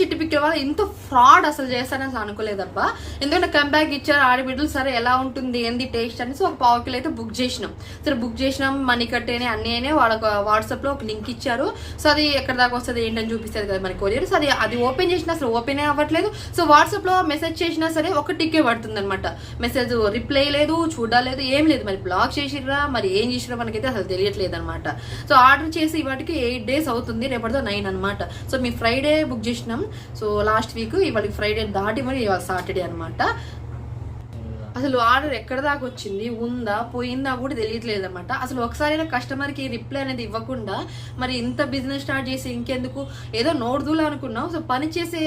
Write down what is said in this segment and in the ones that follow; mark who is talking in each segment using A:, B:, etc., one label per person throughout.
A: చిట్టి పిక్కి వాళ్ళు ఇంత ఫ్రాడ్ అసలు చేస్తారని అసలు అనుకోలేదబ్బా. ఎందుకంటే కంబ్యాక్ ఇచ్చారు ఆడబిడ్డలు సరే ఎలా ఉంటుంది? ఏంది టేస్ట్ అనేసి ఒక పావు కిలో అయితే బుక్ చేసినాం. సరే బుక్ చేసినాం మనీ కట్టేనే అన్నీ అయినాయి. వాళ్ళ వాట్సాప్లో ఒక లింక్ ఇచ్చారు. సో అది ఎక్కడ దాకా వస్తుంది ఏంటని చూపిస్తుంది కదా మన కొరియర్ సో అది అది ఓపెన్ చేసినా అసలు ఓపెన్ అవ్వట్లేదు. సో వాట్సాప్లో మెసేజ్ చేసినా సరే ఒక టిక్కే పడుతుంది అనమాట మెసేజ్ రిప్లై లేదు చూడలేదు ఏం లేదు. మరి బ్లాక్ చేసిర్రా? మరి ఏం చేసిరా మనకైతే అసలు తెలియట్లేదు అనమాట సో ఆర్డర్ చేసి వాటికి ఎయిట్ డేస్ అవుతుంది రేపటితో నైన్ అనమాట సో మీ ఫ్రైడే బుక్ చేసినాం. సో లాస్ట్ వీక్ ఇవాళ ఫ్రైడే దాటి మరి ఇవాళ సాటర్డే అనమాట అసలు ఆర్డర్ ఎక్కడ దాకా వచ్చింది? ఉందా? పోయిందా కూడా తెలియట్లేదు అనమాట అసలు ఒకసారి కస్టమర్కి రిప్లై అనేది ఇవ్వకుండా మరి ఇంత బిజినెస్ స్టార్ట్ చేసి ఇంకెందుకు? ఏదో నోడుదులు అనుకున్నాం సో పని చేసే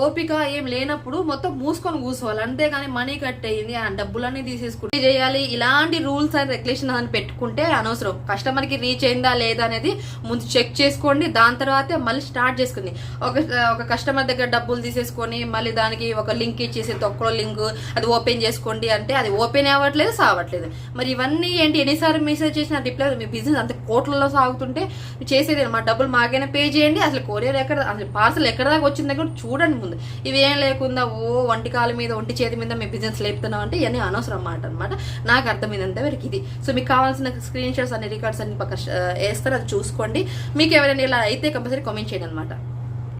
A: ఓపిక ఏం లేనప్పుడు మొత్తం మూసుకొని కూర్చోవాలి. అంతేగాని మనీ కట్ అయ్యింది ఆ డబ్బులన్నీ తీసేసుకుంటే చేయాలి? ఇలాంటి రూల్స్ అండ్ రెగ్యులేషన్ అని పెట్టుకుంటే అనవసరం. కస్టమర్కి రీచ్ అయిందా లేదా అనేది ముందు చెక్ చేసుకోండి. దాని తర్వాతే మళ్ళీ స్టార్ట్ చేసుకుంది. ఒక ఒక కస్టమర్ దగ్గర డబ్బులు తీసేసుకొని మళ్ళీ దానికి ఒక లింక్ ఇచ్చేసి తొక్కలో లింక్ అది ఓపెన్ చేసుకోండి అంటే అది ఓపెన్ అవ్వట్లేదు సావట్లేదు. మరి ఇవన్నీ ఏంటి? ఎన్నిసార్లు మెసేజ్ చేసిన రిప్లై మీ బిజినెస్ అంత కోట్లలో సాగుతుంటే చేసేది మా డబ్బులు మాకైనా పే చేయండి. అసలు కొరియర్ ఎక్కడ అసలు పార్సల్ ఎక్కడ దాకా వచ్చిందో కూడా చూడండి. ఉంది ఇవి ఏం లేకుండా ఓ వంటి కాలు మీద ఒంటి చేతి మీద మీ బిజినెస్ లేపుతున్నాం అంటే ఇవన్నీ అనవసరం అన్నమాట. అనమాట నాకు అర్థమైనంత వరకు ఇది. సో మీకు కావాల్సిన స్క్రీన్ షాట్స్ అన్ని రికార్డ్స్ అన్ని పక్క వేస్తారు అది చూసుకోండి. మీకు ఎవరైనా ఇలా అయితే కంపల్సరీ కామెంట్ చేయండి అనమాట